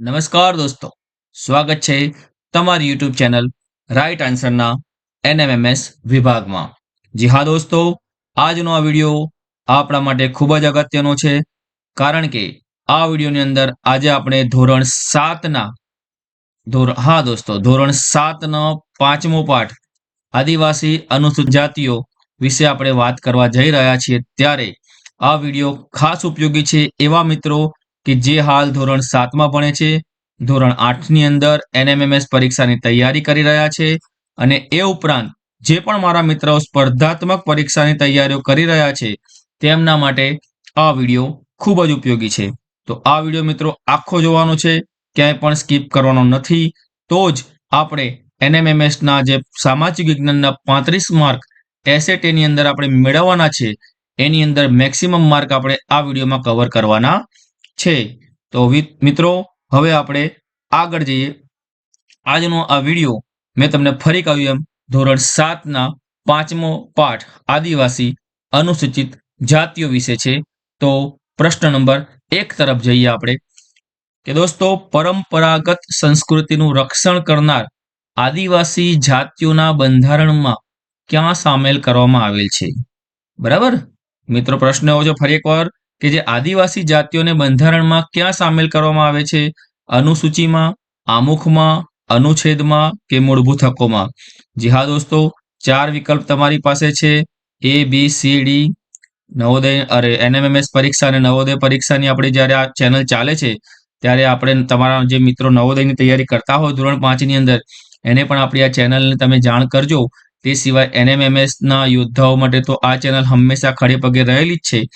નમસ્કાર દોસ્તો. સ્વાગત છે તમારી યુટ્યુબ ચેનલ રાઈટ આન્સરના એનએમએમએસ વિભાગમાં. જી હા દોસ્તો, આજનો આ વીડિયો આપણા માટે ખૂબ જ અગત્યનો છે, કારણ કે આ વિડીયોની અંદર આજે આપણે ધોરણ સાતના ધોરણ હા દોસ્તો, ધોરણ સાતનો પાંચમો પાઠ, આદિવાસી અનુસૂચિત જાતિઓ વિશે આપણે વાત કરવા જઈ રહ્યા છીએ. ત્યારે આ વીડિયો ખાસ ઉપયોગી છે એવા મિત્રો કે જે હાલ ધોરણ સાતમાં ભણે છે. ધોરણ આઠની અંદર એનએમએમએસ પરીક્ષાની તૈયારી કરી રહ્યા છે અને એ ઉપરાંત જે પણ મારા મિત્રો સ્પર્ધાત્મક પરીક્ષાની તૈયારીઓ કરી રહ્યા છે તેમના માટે આ વીડિયો ખૂબ જ ઉપયોગી છે. તો આ વીડિયો મિત્રો આખો જોવાનો છે, ક્યાંય પણ સ્કીપ કરવાનો નથી. તો જ આપણે એનએમએમએસના જે સામાજિક વિજ્ઞાનના પાંત્રીસ માર્ક એસએટીની અંદર આપણે મેળવવાના છે, એની અંદર મેક્સિમમ માર્ક આપણે આ વિડીયોમાં કવર કરવાના છે. તો મિત્રો, હવે આપણે આગળ જઈએ. આજનો આ વીડિયો મેં તમને ફરી કહ્યું એમ, ધોરણ સાતના પાંચમો પાઠ આદિવાસી અનુસૂચિત જાતિઓ વિશે છે. તો પ્રશ્ન નંબર એક તરફ જઈએ આપણે, કે દોસ્તો, પરંપરાગત સંસ્કૃતિનું રક્ષણ કરનાર આદિવાસી જાતિઓના બંધારણમાં ક્યાં સામેલ કરવામાં આવેલ છે? બરાબર? મિત્રો, પ્રશ્ન એવો છે ફરી એકવાર. કે જે આદિવાસી જાતિઓને બંધારણમાં ક્યાં સામેલ કરવામાં આવે છે? અનુસૂચિમાં, આમુખમાં, અનુચ્છેદમાં કે મૂળભૂત હકોમાં? જી હા દોસ્તો, ચાર વિકલ્પ તમારી પાસે છે. A B C D Navodaya, અરે, એનએમએમએસ પરીક્ષા અને નવોદય પરીક્ષાની આપણે જ્યારે આ ચેનલ ચાલે છે, ત્યારે આપણે તમારા જે મિત્રો નવોદયની તૈયારી કરતા હોય ધોરણ પાંચની અંદર, એને પણ આપણી આ ચેનલને તમે જાણ કરજો. તે સિવાય એનએમએમએસના યોદ્ધાઓ માટે તો આ ચેનલ હંમેશા ખડે પગે રહેલી જ છે.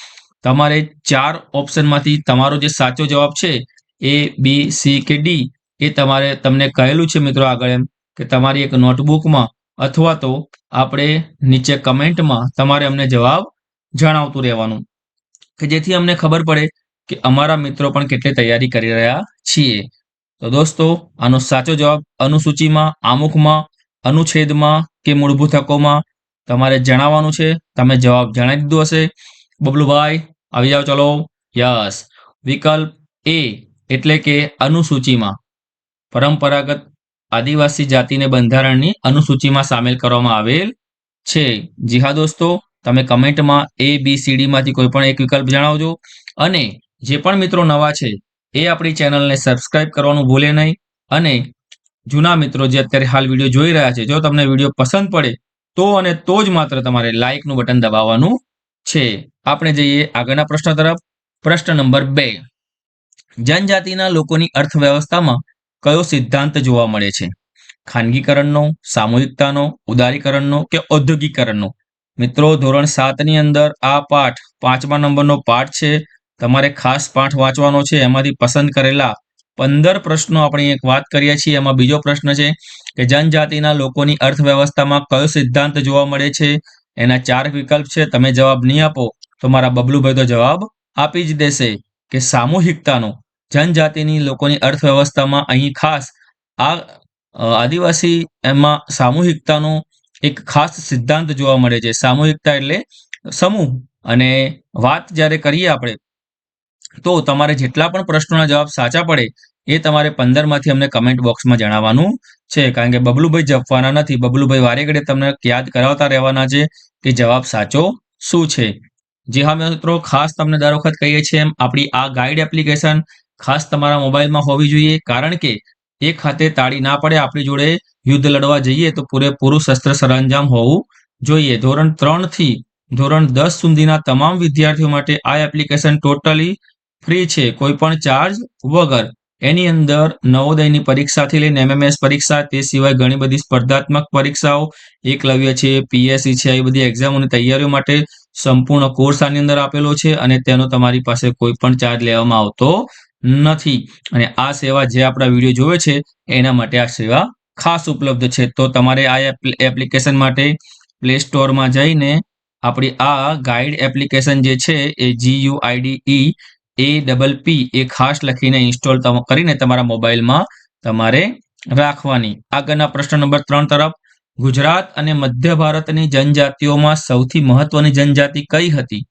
તમારે ચાર ઓપ્શનમાંથી તમારો જે સાચો જવાબ છે, એ, બી, સી કે ડી, એ તમારે તમને કહેલું છે મિત્રો આગળ એમ કે તમારી એક નોટબુકમાં અથવા તો આપણે નીચે કમેન્ટમાં તમારે અમને જવાબ જણાવતું રહેવાનું. કે જેથી અમને ખબર પડે કે અમારા મિત્રો પણ કેટલી તૈયારી કરી રહ્યા છીએ. તો દોસ્તો, આનો સાચો જવાબ અનુસૂચિમાં, આમુખમાં, અનુચ્છેદમાં કે મૂળભૂત હકોમાં તમારે જણાવવાનું છે. તમે જવાબ જણાવી દીધો હશે. બબલુભાઈ આવી જાઓ, ચલો. યસ. વિકલ્પ એ એટલે કે અનુસૂચિમાં. પરંપરાગત આદિવાસી જાતિને બંધારણની અનુસૂચિમાં સામેલ કરવામાં આવેલ છે. જી હા, દોસ્તો, તમે કમેન્ટમાં એ, બી, સી ડીમાંથી કોઈ પણ એક વિકલ્પ જણાવજો. અને જે પણ મિત્રો નવા છે, એ આપણી ચેનલને સબસ્ક્રાઇબ કરવાનું ભૂલે નહીં. અને જૂના મિત્રો જે અત્યારે હાલ વીડિયો જોઈ રહ્યા છે, જો તમને વીડિયો પસંદ પડે, તો અને તો જ માત્ર તમારે લાઇકનું બટન દબાવવાનું છે. આપણે જઈએ આગળના પ્રશ્ન તરફ. પ્રશ્ન નંબર બે. જનજાતિના લોકોની અર્થવ્યવસ્થામાં કયો સિદ્ધાંત જોવા મળે છે? ખાનગીકરણનો, સામૂહિકતાનો, ઉદારીકરણનો કે ઔદ્યોગિકરણનો? મિત્રો, ધોરણ સાતની અંદર આ પાઠ પાંચમા નંબરનો પાઠ છે. તમારે ખાસ પાઠ વાંચવાનો છે. એમાંથી પસંદ કરેલા પંદર પ્રશ્નો આપણે એક વાત કરીએ છીએ. એમાં બીજો પ્રશ્ન છે કે જનજાતિના લોકોની અર્થવ્યવસ્થામાં કયો સિદ્ધાંત જોવા મળે છે? એના ચાર વિકલ્પ છે, તમે જવાબ નહીં આપો, તો મારા બબલુભાઈ તો જવાબ આપી જ દેશે કે સામૂહિકતાનો, જનજાતિની લોકોની અર્થવ્યવસ્થામાં અહીં ખાસ, આ આદિવાસી એમાં સામૂહિકતાનો એક ખાસ સિદ્ધાંત જોવા મળે છે. સામૂહિકતા એટલે સમૂહ અને વાત જ્યારે કરીએ આપણે, તો તમારે જેટલા પણ પ્રશ્નોના જવાબ સાચા પડે, એ તમારે પંદરમાંથી અમને કમેન્ટ બોક્સમાં જણાવવાનું છે. કારણ કે બબલુભાઈ જપવાના નથી. બબલુભાઈ વારે ઘડે તમને યાદ કરાવતા રહેવાના છે કે જવાબ સાચો શું છે? જે હા મિત્રો, ખાસ તમને દર વખત કહીએ છીએ એમ, આપણી આ ગાઈડ એપ્લિકેશન ખાસ તમારા મોબાઈલમાં હોવી જોઈએ. કારણ કે એક હાથે તાળી ના પડે, આપણી જોડે યુદ્ધ લડવા જઈએ તો પૂરેપૂરું શસ્ત્ર સરંજામ હોવું જોઈએ. ધોરણ ત્રણથી ધોરણ દસ સુધીના તમામ વિદ્યાર્થીઓ માટે આ એપ્લિકેશન ટોટલી ફ્રી છે. કોઈ પણ ચાર્જ વગર. એની અંદર નવોદયની પરીક્ષાથી લઈને એમએમએસ પરીક્ષા, તે સિવાય ઘણી બધી સ્પર્ધાત્મક પરીક્ષાઓ, એકલવ્ય છે પીએસસી છે એ બધી એક્ઝામોની તૈયારીઓ માટે સંપૂર્ણ કોર્સ આની અંદર આપેલો છે અને તેનો તમારી પાસે કોઈ પણ ચાર્જ લેવામાં આવતો નથી. અને આ સેવા જે આપણા વીડિયો જોવે છે, એના માટે આ સેવા ખાસ ઉપલબ્ધ છે. તો તમારે આ એપ્લિકેશન માટે પ્લે સ્ટોરમાં જઈને આપણી આ ગાઈડ એપ્લિકેશન જે છે, A G U ID E A double P A ખાસ લખીને ઇન્સ્ટોલ કરીને તમારા મોબાઈલમાં તમારે રાખવાની. આગળના પ્રશ્ન નંબર ત્રણ તરફ, ગુજરાત અને મધ્ય ભારતની જનજાતિઓમાં સૌથી મહત્વની જનજાતિ કઈ હતી?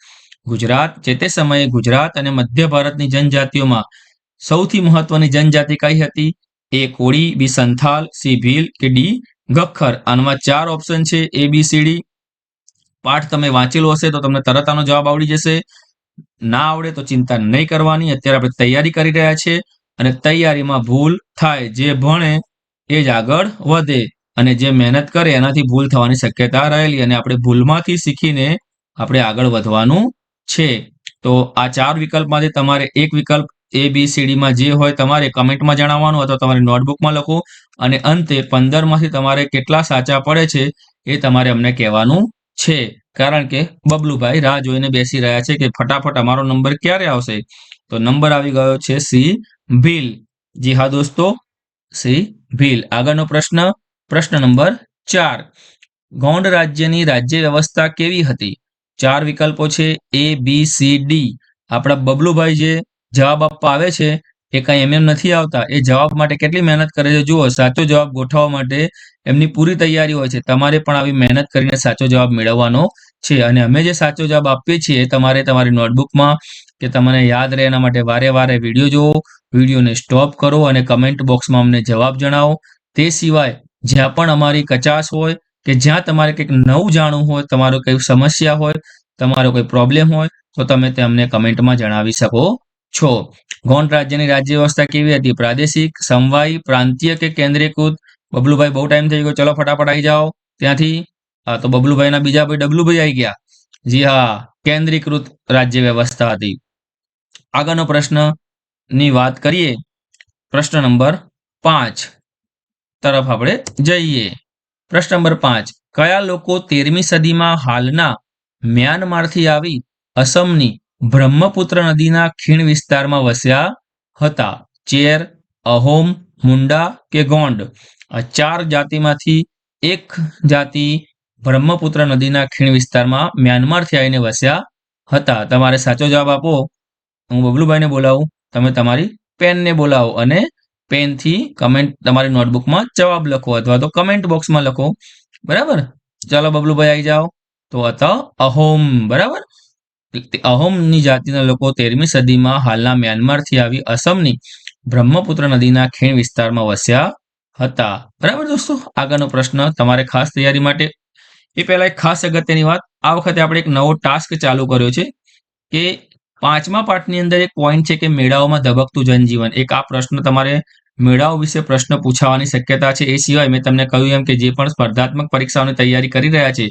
ગુજરાત, જે તે સમયે ગુજરાત અને મધ્ય ભારતની જનજાતિઓમાં સૌથી મહત્વની જનજાતિ કઈ હતી? A Koli B Santhal C Bhil કે ડી ગખર? આનમાં ચાર ઓપ્શન છે એ બી સી ડી પાઠ તમે વાંચેલો હશે તો તમને તરત આનો જવાબ આવડી જશે. ના આવડે તો ચિંતા નહીં કરવાની. અત્યારે આપણે તૈયારી કરી રહ્યા છીએ અને તૈયારીમાં ભૂલ થાય જે ભણે એ જ આગળ વધે અને જે મહેનત કરે એનાથી ભૂલ થવાની શક્યતા રહેલી અને આપણે ભૂલમાંથી શીખીને આપણે આગળ વધવાનું છે. તો આ ચાર વિકલ્પમાંથી તમારે એક વિકલ્પ એ બી સીડીમાં જે હોય તમારે કમેન્ટમાં જણાવવાનું અથવા તમારી નોટબુકમાં લખો અને અંતે પંદરમાંથી તમારે કેટલા સાચા પડે છે એ તમારે અમને કહેવાનું છે. કારણ કે બબલુભાઈ રાહ જોઈને બેસી રહ્યા છે કે ફટાફટ અમારો નંબર ક્યારે આવશે? તો નંબર આવી ગયો છે સી ભીલ. જી હા દોસ્તો, સી ભીલ. આગળનો પ્રશ્ન પ્રશ્ન નંબર ચાર. ગોંડ રાજ્યની રાજ્ય વ્યવસ્થા કેવી હતી? ચાર વિકલ્પો છે એ બી સી ડી આપણા બબલુભાઈ જે જવાબ આપવા આવે છે એ કઈ એમ એમ નથી આવતા. એ જવાબ માટે કેટલી મહેનત કરે છે? જુઓ, સાચો જવાબ ગોઠવવા માટે એમની પૂરી તૈયારી હોય છે. તમારે પણ આવી મહેનત કરીને સાચો જવાબ મેળવવાનો છે. અને અમે જે સાચો જવાબ આપીએ છીએ તમારે તમારી નોટબુકમાં કે તમને યાદ રહે એના માટે વારે વારે વીડિયો જુઓ. વિડીયોને સ્ટોપ કરો અને કમેન્ટ બોક્સમાં અમને જવાબ જણાવો. તે સિવાય, જ્યાં પણ અમારી કચાશ હોય કે જ્યાં તમારે કંઈક નવું જાણવું હોય, તમારો કઈ સમસ્યા હોય, તમારો કોઈ પ્રોબ્લેમ હોય, તો તમે તે અમને કમેન્ટમાં જણાવી શકો છો. ગોંડ રાજ્યની રાજ્ય વ્યવસ્થા કેવી હતી? પ્રાદેશિક, સમવાય, પ્રાંતીય કે કેન્દ્રીયકૃત? બબલુભાઈ બહુ ટાઈમ થઈ ગયો. ચલો ફટાફટ આવી જાઓ. ત્યાંથી, હા, તો બબલુભાઈના બીજા ભાઈ ડબલુભાઈ આવી ગયા. જી હા કેન્દ્રીકૃત રાજ્ય વ્યવસ્થા હતી. આગળનો પ્રશ્નની વાત કરીએ. પ્રશ્ન નંબર પાંચ તરફ આપણે જઈએ. પ્રશ્ન નંબર પાંચ. કયા લોકો તેરમી સદીમાં હાલના મ્યાનમારથી આવી? અસમની બ્રહ્મપુત્ર નદીના ખીણ વિસ્તારમાં વસ્યા હતા. ચેર, અહોમ, મુંડા કે ગોંડ આ ચાર જાતિમાંથી એક જાતિ બ્રહ્મપુત્ર નદીના ખીણ વિસ્તારમાં મ્યાનમારથી આવીને વસ્યા હતા. તમારે સાચો જવાબ આપો. હું બબલુભાઈને બોલાવું. તમે તમારી પેનને બોલાવો અને પેનથી કમેન્ટ તમારી નોટબુકમાં જવાબ લખો અથવા તો કમેન્ટ બોક્સમાં લખો. બરાબર? ચાલો બબલુભાઈ આવી જાઓ. તો અત અહોમ. બરાબર? અહોમની જાતિના લોકો તેરમી સદીમાં હાલના મ્યાનમારથી આવી અસમની બ્રહ્મપુત્ર નદીના ખીણ વિસ્તારમાં વસ્યા હતા. બરાબર દોસ્તો? આગળનો પ્રશ્ન તમારે ખાસ તૈયારી માટે એ પહેલા એક ખાસ અગત્યની વાત. આ વખતે આપણે એક નવો ટાસ્ક ચાલુ કર્યો છે કે પાંચમા પાઠની અંદર એક પોઈન્ટ છે કે મેળાઓમાં ધબકતું જનજીવન. એક આ પ્રશ્ન તમારે મેળાઓ વિશે પ્રશ્ન પૂછાવાની શક્યતા છે. એ સિવાય મેં તમને કહ્યું એમ કે જે પણ સ્પર્ધાત્મક પરીક્ષાઓની તૈયારી કરી રહ્યા છે,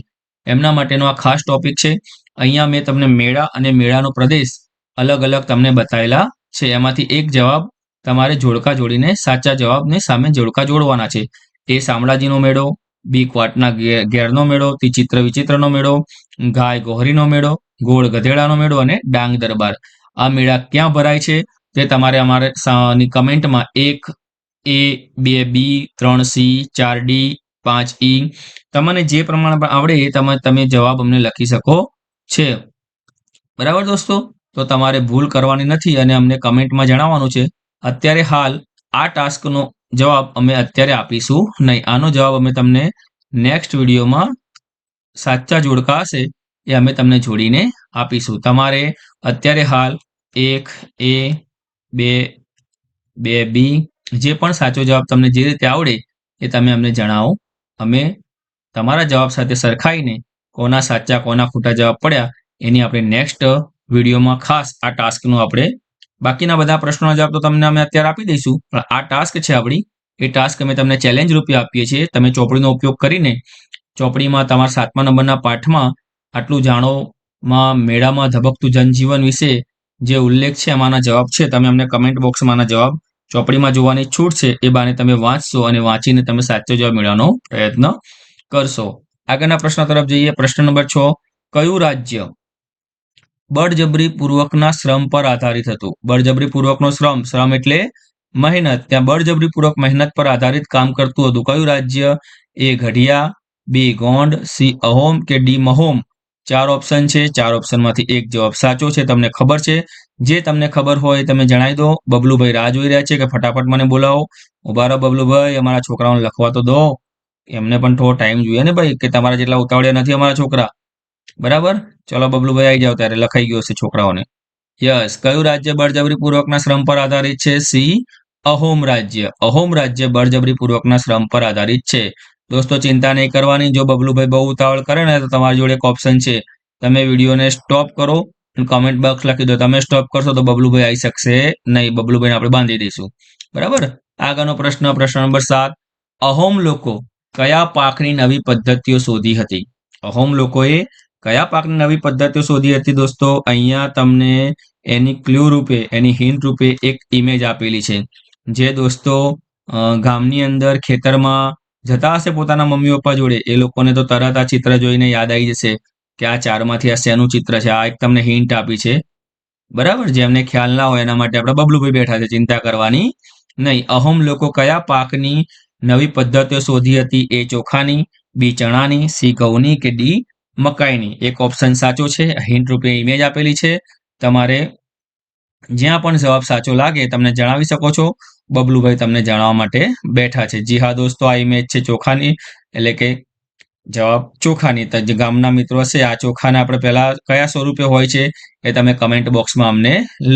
એમના માટેનો આ ખાસ ટોપિક છે. અહીંયા મેં તમને મેળા અને મેળાનો પ્રદેશ અલગ અલગ તમને બતાવેલા છે. એમાંથી એક જવાબ તમારે જોડકા જોડીને, સાચા જવાબને સામે જોડકા જોડવાના છે. એ શામળાજીનો મેળો, બી ક્વાટના ઘેરનો મેળો તી ચિત્ર વિચિત્રનો મેળો, ગાય ગોહરીનો મેળો, ગોળ ગધેડાનો મેળો અને ડાંગ દરબાર. આ મેળા ક્યાં ભરાય છે? તે તમારે અમારે કમેન્ટમાં એક, એ, બે, બી, ત્રણ, સી, ચાર, ડી, પાંચ, ઈ. તમને જે પ્રમાણે આવડે એ તમે તમે જવાબ અમને લખી શકો. છે. બરાબર દોસ્તો? તો તમારે ભૂલ કરવાની નથી અને અમને કમેન્ટમાં જણાવવાનું છે. અત્યારે હાલ આ ટાસ્કનો જવાબ અમે અત્યારે આપીશું નહીં. આનો જવાબ અમે તમને નેક્સ્ટ વિડીયોમાં સાચા જોડકા હશે એ અમે તમને જોડીને આપીશું. તમારે અત્યારે હાલ એક, એ, બે બે, બી, જે પણ સાચો જવાબ તમને જે રીતે આવડે એ તમે અમને જણાવો. અમે તમારા જવાબ સાથે સરખાઈને કોના સાચા, કોના ખોટા જવાબ પડ્યા, એની આપણે નેક્સ્ટ વિડીયોમાં ખાસ આ ટાસ્કનું આપણે બાકીના બધા પ્રશ્નોના જવાબ તો તમને અમે અત્યારે આપી દઈશું. પણ આ ટાસ્ક છે આપણી. એ ટાસ્ક અમે તમને ચેલેન્જ રૂપે આપીએ છીએ. તમે ચોપડીનો ઉપયોગ કરીને ચોપડીમાં તમારા સાતમા નંબરના પાઠમાં આટલું જાણોમાં મેળામાં ધબકતું જનજીવન વિશે જે ઉલ્લેખ છે એમાંના જવાબ છે, તમે અમને કમેન્ટ બોક્સમાંના જવાબ ચોપડીમાં જોવાની છૂટ છે. એ બાને તમે વાંચશો અને વાંચીને તમે સાચો જવાબ મેળવવાનો પ્રયત્ન કરશો. આગળના પ્રશ્ન તરફ જઈએ. પ્રશ્ન નંબર છ. કયું રાજ્ય બળજબરી પૂર્વકના શ્રમ પર આધારિત હતું? બળજબરી પૂર્વકનો શ્રમ. શ્રમ એટલે મહેનત. ત્યાં બળજબરી પૂર્વક મહેનત પર આધારિત કામ કરતું હતું. કયું રાજ્ય? એ ઘડિયા, બી ગોંડ, સી અહોમ કે ડી મહોમ? ચાર ઓપ્શન છે. ચાર ઓપ્શનમાંથી એક જવાબ સાચો છે. તમને ખબર છે. જે તમને ખબર હોય તમે જણાવી દો. બબલુભાઈ રાહ જોઈ રહ્યા છે કે ફટાફટ મને બોલાવો. ઊભા રહો બબલુભાઈ. અમારા છોકરાઓને લખવા તો દો. એમને પણ થોડો ટાઈમ જોઈએ ને ભાઈ, કે તમારા જેટલા ઉતાવળિયા નથી અમારા છોકરા. બરાબર? ચલો બબલુભાઈ આવી જાવ ત્યારે, લખાઈ ગયો છે છોકરાઓને. યસ કયું રાજ્ય બળજબરીપૂર્વકના શ્રમ પર આધારિત છે? સી અહોમ રાજ્ય. અહોમ રાજ્ય બળજબરીપૂર્વકના શ્રમ પર આધારિત છે. દોસ્તો, ચિંતા નહીં કરવાની, જો બબલુભાઈ બહુ ઉતાવળ કરે ને, તો તમારી જોડે એક ઓપ્શન છે. તમે વિડીયોને સ્ટોપ કરો કમેન્ટ બોક્સ લખી દો. તમે સ્ટોપ કરશો તો બબલુભાઈ આવી શકશે નહીં. બબલુભાઈને આપણે બાંધી દઈશું. બરાબર? આગળનો પ્રશ્ન પ્રશ્ન નંબર સાત. અહોમ લોકો કયા પાકની નવી પદ્ધતિઓ શોધી હતી? અહોમ લોકોએ કયા પાકની નવી પદ્ધતિઓ શોધી હતી દોસ્તો? અહીંયા તમને એની ક્લ્યુ રૂપે, એની હિન્ટ રૂપે એક ઇમેજ આપેલી છે. જે દોસ્તો ગામની અંદર ખેતરમાં જતા હશે પોતાના મમ્મી પપ્પા જોડે. એ લોકોને તો તરત આ ચિત્ર જોઈને યાદ આવી જશે કે આ ચારમાંથી આ શેનું ચિત્ર છે. આ એક તમને હિન્ટ આપી છે. બરાબર? જેમને ખ્યાલ ના હોય એના માટે આપણે બબલુભાઈ બેઠા છે. ચિંતા કરવાની નહીં. અહોમ લોકો કયા પાકની નવી પદ્ધતિઓ શોધી હતી. એ ચોખાની, બી ચણાની, સી ઘઉંની કે ડી મકાઈની. એક ઓપ્શન સાચો છે. હિન્ટ રૂપે ઇમેજ આપેલી છે. તમારે જ્યાં પણ જવાબ સાચો લાગે તમને જણાવી શકો છો. બબલુભાઈ તમને જણાવવા માટે બેઠા છે. જી હા દોસ્તો, આ ઇમેજ છે ચોખાની. એટલે કે જવાબ ચોખાની. જે ગામના મિત્રો હશે, આ ચોખાને આપણે પહેલા કયા સ્વરૂપે હોય છે એ તમે કમેન્ટ બોક્સમાં અમને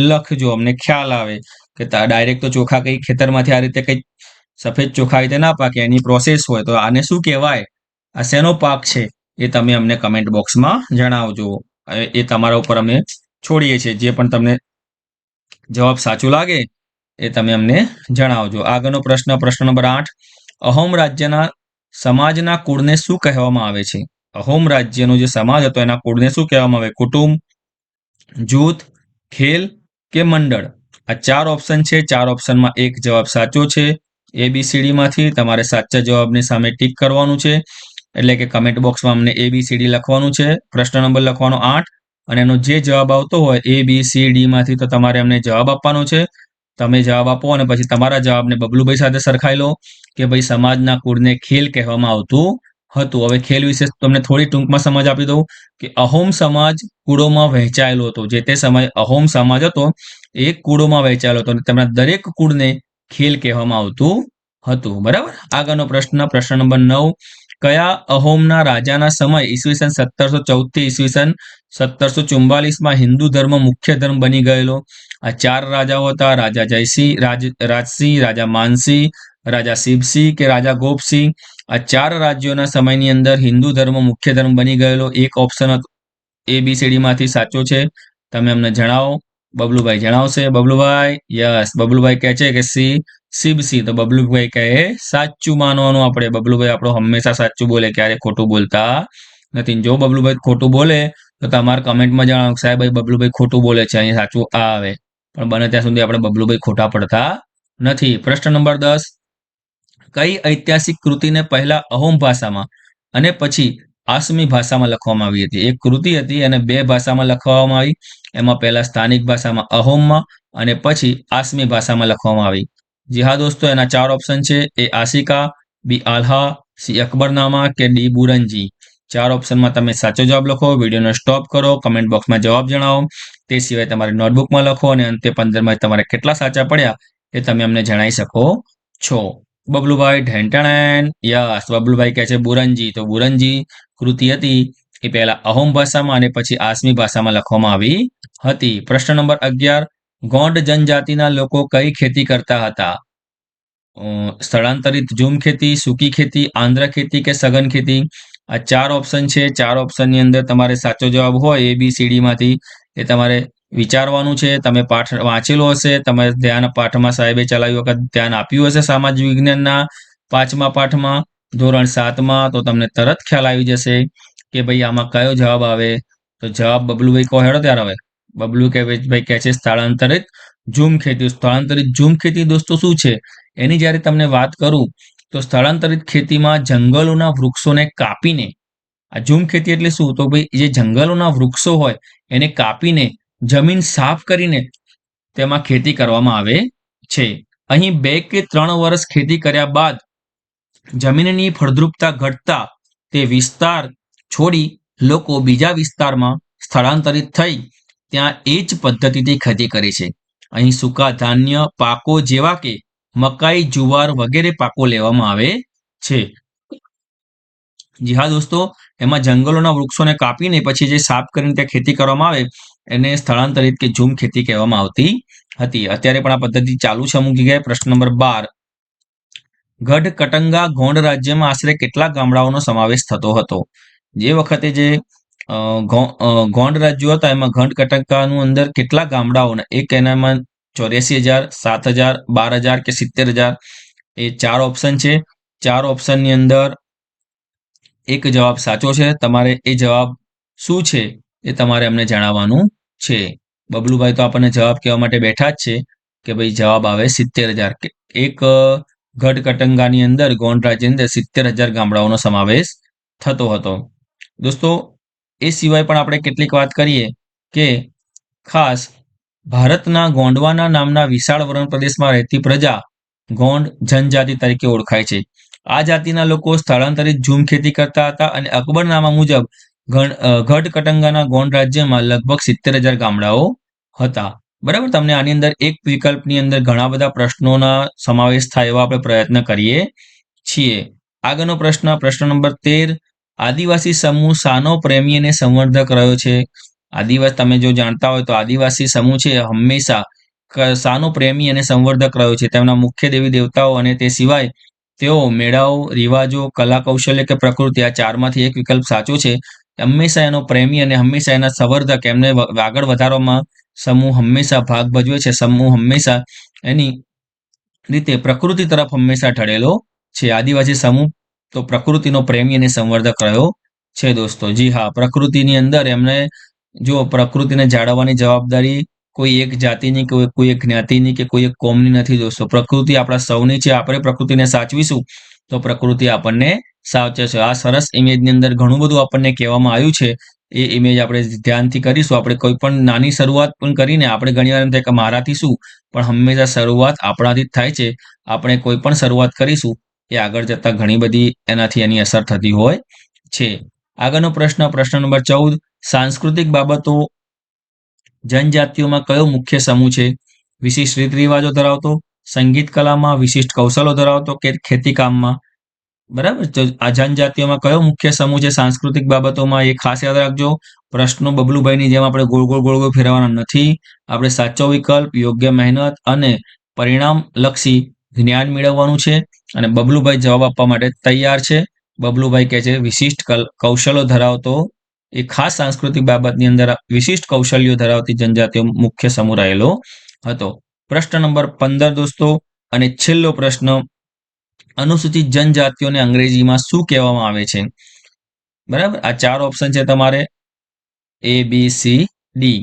લખજો. અમને ખ્યાલ આવે કે ડાયરેક્ટ તો ચોખા કઈ ખેતરમાંથી આ રીતે કઈ સફેદ ચોખા રીતે ના પાકે, એની પ્રોસેસ હોય તો આને શું કહેવાય? આ શેનો પાક છે? એ તમે અમને કમેન્ટ બોક્સમાં જણાવજો. એ તમારા ઉપર અમે છોડીએ છીએ. જે પણ તમને જવાબ સાચું લાગે, એ તમે અમને જણાવજો. આગળનો પ્રશ્ન પ્રશ્ન નંબર આઠ. અહોમ રાજ્યના સમાજના કુળને શું કહેવામાં આવે છે? અહોમ રાજ્યનો જે સમાજ હતો, એના કુળને શું કહેવામાં આવે? કુટુંબ, જૂથ, ખેલ કે મંડળ? આ ચાર ઓપ્શન છે. ચાર ઓપ્શનમાં એક જવાબ સાચો છે. એ બી ડી તમારે સાચા જવાબની સામે ટીક કરવાનું છે. એટલે કે કમેન્ટ બોક્સમાં અમને એ બી ડી લખવાનું છે. પ્રશ્ન નંબર લખવાનો આઠ. અને એનો જે જવાબ આવતો હોય એ બી સી ડીમાંથી તો તમારે અમને જવાબ આપવાનો છે. તમે જવાબ આપો અને પછી તમારા જવાબને બબલુભાઈ સાથે સરખાઈ લો કે ભાઈ સમાજના કુળને ખેલ કહેવામાં આવતું હતું. હવે ખેલ વિશે તમને થોડી ટૂંકમાં સમજ આપી દઉં કે અહોમ સમાજ કુળોમાં વહેંચાયેલો હતો. જે તે સમયે અહોમ સમાજ હતો, એ કુળોમાં વહેંચાયેલો હતો અને તેમના દરેક કુળને ખેલ કહેવામાં આવતું હતું. બરાબર? આગળનો પ્રશ્ન પ્રશ્ન નંબર નવ. કયા અહોમના રાજાના સમય ઈસવીસન સત્તરસો ચૌદથી ઈસવીસન સત્તરસો ચુમ્બાલીસમાં હિન્દુ ધર્મ મુખ્ય ધર્મ બની ગયેલો? આ ચાર રાજાઓ હતા. રાજા જયસિંહ, રાજ, રાજસિંહ, રાજા માનસિંહ, રાજા શિવસિંહ કે રાજા ગોપસિંહ. આ ચાર રાજ્યોના સમયની અંદર હિન્દુ ધર્મ મુખ્ય ધર્મ બની ગયેલો. એક ઓપ્શન એ બી સીડીમાંથી સાચો છે. તમે અમને જણાવો. બબલુભાઈ જણાવશે. બબલુભાઈ, યસ. બબલુભાઈ કહે છે કે સી શિવસી તો બબલુભાઈ કહે સાચું માનવાનું આપણે? બબલુભાઈ આપણો હંમેશા સાચું બોલે ક્યારે ખોટું બોલતા નથી. જો બબલુભાઈ ખોટું બોલે, તો તમારે કમેન્ટમાં જણાવો સાહેબ, ભાઈ, બબલુભાઈ ખોટું બોલે છે, અહીંયા સાચું આ આવે. પણ બને ત્યાં સુધી આપણે બબલુભાઈ ખોટા પડતા નથી. પ્રશ્ન નંબર દસ. કઈ ઐતિહાસિક કૃતિને પહેલા અહોમ ભાષામાં અને પછી આસમી ભાષામાં લખવામાં આવી હતી. એક કૃતિ હતી અને બે ભાષામાં લખવામાં આવી. એમાં પહેલા સ્થાનિક ભાષામાં અહોમમાં અને પછી આસમી ભાષામાં લખવામાં આવી. જી હા દોસ્તો, એના ચાર ઓપ્શન છે. એ આશિકા, બી આલ્હા, સી અકબરનામા કે ડી બુરંજી. ચાર ઓપ્શનમાં તમે સાચો જવાબ લખો. વિડીયોનો સ્ટોપ કરો. કમેન્ટ બોક્સમાં જવાબ જણાવો. તે સિવાય તમારી નોટબુકમાં લખો અને અંતે પંદરમાં તમારે કેટલા સાચા પડ્યા એ તમે અમને જણાવી શકો છો. બબલુભાઈ ઢેન્ટણ યસ, બબલુભાઈ કહે છે બુરંજી. તો બુરંજી કૃતિ હતી. એ પહેલા અહોમ ભાષામાં અને પછી આસમી ભાષામાં લખવામાં આવી હતી. પ્રશ્ન નંબર અગિયાર, ગોંડ જનજાતિના લોકો કઈ ખેતી કરતા હતા? સ્થળાંતરિત ઝૂમ ખેતી, સૂકી ખેતી, આંધ્ર ખેતી કે સઘન ખેતી? આ ચાર ઓપ્શન છે. ચાર ઓપ્શનની અંદર તમારે સાચો જવાબ હોય એ બી સીડીમાંથી એ તમારે વિચારવાનું છે. તમે પાઠ વાંચેલો હશે. તમે ધ્યાન પાઠમાં સાહેબે ચલાવી વખત ધ્યાન આપ્યું હશે સામાજિક વિજ્ઞાનના પાંચમા પાઠમાં. ધોરણ સાતમાં તો તમને તરત ખ્યાલ આવી જશે કે ભાઈ આમાં કયો જવાબ આવે. તો જવાબ બબલુભાઈ કહો હેડો ત્યારે આવે બબલુ કે ભાઈ કહે છે સ્થળાંતરિત ઝૂમ ખેતી. સ્થળાંતરિત ઝૂમ ખેતી દોસ્તો શું છે? એની જ્યારે તમને વાત કરું તો સ્થળાંતરિત ખેતીમાં જંગલોના વૃક્ષોને કાપીને, આ ઝૂમ ખેતી એટલે શું? તો ભાઈ જે જંગલોના વૃક્ષો હોય એને કાપીને જમીન સાફ કરીને તેમાં ખેતી કરવામાં આવે છે. અહીં બે કે ત્રણ વર્ષ ખેતી કર્યા બાદ જમીનની ફળદ્રુપતા ઘટતા તે વિસ્તાર છોડી લોકો બીજા વિસ્તારમાં સ્થળાંતરિત થઈ ત્યાં એ જ પદ્ધતિથી ખેતી કરે છે. અહીં સૂકા ધાન્ય પાકો જેવા કે મકાઈ, જુવાર વગેરે પાકો લેવામાં આવે છે. જી હા દોસ્તો, એમાં જંગલોના વૃક્ષોને કાપીને પછી જે સાફ કરીને ત્યાં ખેતી કરવામાં આવે, એને સ્થળાંતરિત કે ઝૂમ ખેતી કહેવામાં આવતી હતી. અત્યારે પણ આ પદ્ધતિ ચાલુ છે અમુક જગ્યાએ. પ્રશ્ન નંબર બાર. ગઢ, કટંગા, ગોંડ રાજ્યમાં આશરે કેટલા ગામડાઓનો સમાવેશ થતો હતો. જે વખતે જે ગોંડ રાજ્યો હતા, એમાં ગઢ કટંકાનું અંદર કેટલા ગામડાઓના, એક એનામાં ચોર્યાસી હજાર, સાત હજાર, બાર હજાર કે સિત્તેર હજાર, એ ચાર ઓપ્શન છે. ચાર ઓપ્શનની અંદર એક જવાબ સાચો છે. તમારે એ જવાબ શું છે એ તમારે અમને જણાવવાનું છે. બબલુભાઈ તો આપણને જવાબ કહેવા માટે બેઠા જ છે કે ભાઈ જવાબ આવે સિત્તેર હજાર. એક ગઢ કટંગાની અંદર ગોંડ રાજ્યની સિત્તેર હજાર ગામડાઓનો સમાવેશ થતો હતો. દોસ્તો, એ સિવાય પણ આપણે કેટલીક વાત કરીએ કે ખાસ ભારતના ગોંડવાના નામના વિશાળ વરણ પ્રદેશમાં રહેતી પ્રજા ગોંડ જનજાતિ તરીકે ઓળખાય છે. આ જાતિના લોકો સ્થળાંતરિત ઝૂમ ખેતી કરતા હતા અને અકબરનામા મુજબ ગઢ કટંગાના ગોંડ રાજ્યમાં લગભગ સિત્તેર હજાર ગામડાઓ હતા. બરાબર? તમને આની અંદર એક વિકલ્પની અંદર ઘણા બધા પ્રશ્નોના સમાવેશ થાય એવા આપણે પ્રયત્ન કરીએ છીએ. આગળનો પ્રશ્ન પ્રશ્ન નંબર તેર. આદિવાસી સમૂહ સાનો પ્રેમી અને સંવર્ધક રહ્યો છે? આદિવાસી, તમે જો જાણતા હોય તો આદિવાસી સમૂહ છે હંમેશા સાનો પ્રેમી અને સંવર્ધક રહ્યો છે. તેમના મુખ્ય દેવી દેવતાઓ અને તે સિવાય તેઓ મેળાઓ, રિવાજો કલા કૌશલ્ય કે પ્રકૃતિ આ ચારમાંથી એક વિકલ્પ સાચો છે. હંમેશા એનો પ્રેમી અને હંમેશા એના સંવર્ધક. એમને આગળ વધારવામાં સમૂહ હંમેશા ભાગ ભજવે છે. સમૂહ હંમેશા એની રીતે પ્રકૃતિ તરફ હંમેશા ઢળેલો છે. આદિવાસી સમૂહ તો પ્રકૃતિનો પ્રેમી અને સંવર્ધક રહ્યો છે દોસ્તો. જી હા, પ્રકૃતિની અંદર એમને જો પ્રકૃતિને જાળવવાની જવાબદારી કોઈ એક જાતિની કોઈ કોઈ એક જ્ઞાતિની કે કોઈ એક કોમની નથી દોસ્તો. પ્રકૃતિ આપણા સૌની છે. આપણે પ્રકૃતિને સાચવીશું તો પ્રકૃતિ આપણને સાચવે છે. આ સરસ ઇમેજની અંદર ઘણું બધું આપણને કહેવામાં આવ્યું છે. એ ઇમેજ આપણે ધ્યાનથી કરીશું. આપણે કોઈ પણ નાની શરૂઆત પણ કરીને આપણે ઘણીવાર એમ થાય કે મારાથી શું? પણ હંમેશા શરૂઆત આપણાથી જ થાય છે. આપણે કોઈ પણ શરૂઆત કરીશું એ આગળ જતા ઘણી બધી એનાથી એની અસર થતી હોય છે. આગળનો પ્રશ્ન પ્રશ્ન નંબર ચૌદ. સાંસ્કૃતિક બાબતો જનજાતિઓમાં કયો મુખ્ય સમૂહ છે? વિશિષ્ટ રીત રિવાજો ધરાવતો, સંગીત કલામાં વિશિષ્ટ કૌશલો ધરાવતો કે ખેતી કામમાં બરાબર? તો આ જનજાતિઓમાં કયો મુખ્ય સમૂહ છે? સાંસ્કૃતિક બાબતોમાં એ ખાસ યાદ રાખજો. પ્રશ્નો બબલુભાઈની જેમ આપણે ગોળ ગોળ ગોળ ગોળ ફેરવાના નથી. આપણે સાચો વિકલ્પ, યોગ્ય મહેનત અને પરિણામ લક્ષી જ્ઞાન મેળવવાનું છે અને બબલુભાઈ જવાબ આપવા માટે તૈયાર છે. બબલુભાઈ કહે છે, વિશિષ્ટ કલ- કૌશલો ધરાવતો એ ખાસ સાંસ્કૃતિક બાબતની અંદર વિશિષ્ટ કૌશલ્યો ધરાવતી જનજાતિઓ મુખ્ય સમૂહ રહેલો હતો. પ્રશ્ન નંબર પંદર દોસ્તો, અને છેલ્લો પ્રશ્ન અનુસૂચિત જનજાતિઓને અંગ્રેજીમાં શું કહેવામાં આવે છે? બરાબર? આ ચાર ઓપ્શન છે તમારે. એ બી સી ડી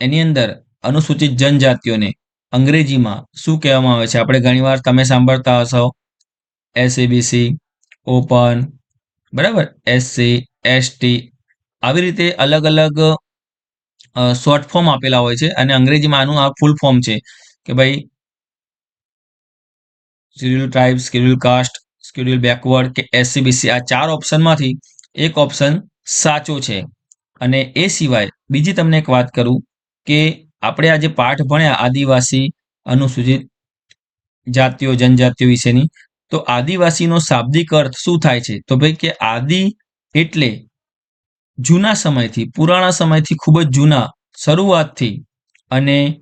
એની અંદર અનુસૂચિત જનજાતિઓને અંગ્રેજીમાં શું કહેવામાં આવે છે? આપણે ઘણીવાર તમે સાંભળતા હશો. એસએબીસી ઓપન બરાબર? એસસી એસટી આવી રીતે અલગ અલગ શોર્ટ ફોર્મ આપેલા હોય છે અને અંગ્રેજીમાં આનું આ ફૂલ ફોર્મ છે કે ભાઈ schedule tribe schedule caste schedule backward કે એસસીબીસી આ ચાર ઓપ્શનમાંથી એક ઓપ્શન સાચો છે. અને એ સિવાય બીજી તમને એક વાત કરું કે આપણે આજે પાઠ ભણ્યા આદિવાસી અનુસૂચિત જાતિઓ, જનજાતિઓ વિશેની, તો આદિવાસીનો શાબ્દિક અર્થ શું થાય છે? તો ભાઈ કે આદિ એટલે જૂના સમયથી, પુરાણા સમયથી ખૂબ જ જૂના શરૂઆતથી અને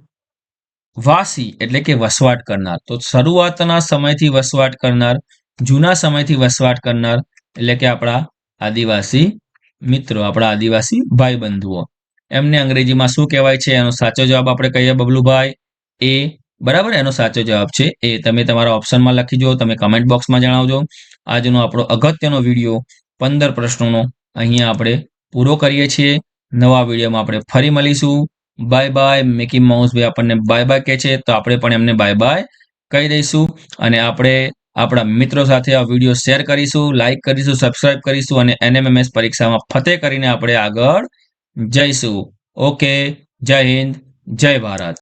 વાસી એટલે કે વસવાટ કરનાર. તો શરૂઆતના સમયથી વસવાટ કરનાર, જૂના સમયથી વસવાટ કરનાર એટલે કે આપણા આદિવાસી મિત્રો, આપણા આદિવાસી ભાઈબંધુઓ. એમને અંગ્રેજીમાં શું કહેવાય છે? એનો સાચો જવાબ આપણે કહીએ બબલુભાઈ. એ, બરાબર? એનો સાચો જવાબ છે એ. તમે તમારા ઓપ્શનમાં લખી જો તમે કમેન્ટ બોક્સમાં જણાવજો. આજનો આપણો અગત્યનો વીડિયો, પંદર પ્રશ્નોનો, અહીંયા આપણે પૂરો કરીએ છીએ. નવા વિડીયોમાં આપણે ફરી મળીશું. બાય બાય મિકી માઉસ ભાઈ આપણને બાય બાય કહે છે, તો આપણે પણ એમને બાય બાય કહી દઈશું. અને આપણે આપણા મિત્રો સાથે આ વીડિયો શેર કરીશું લાઈક કરીશું સબસ્ક્રાઇબ કરીશું અને એનએમએમએસ પરીક્ષામાં ફતેહ કરીને આપણે આગળ જઈશું. ઓકે જય હિન્દ, જય ભારત.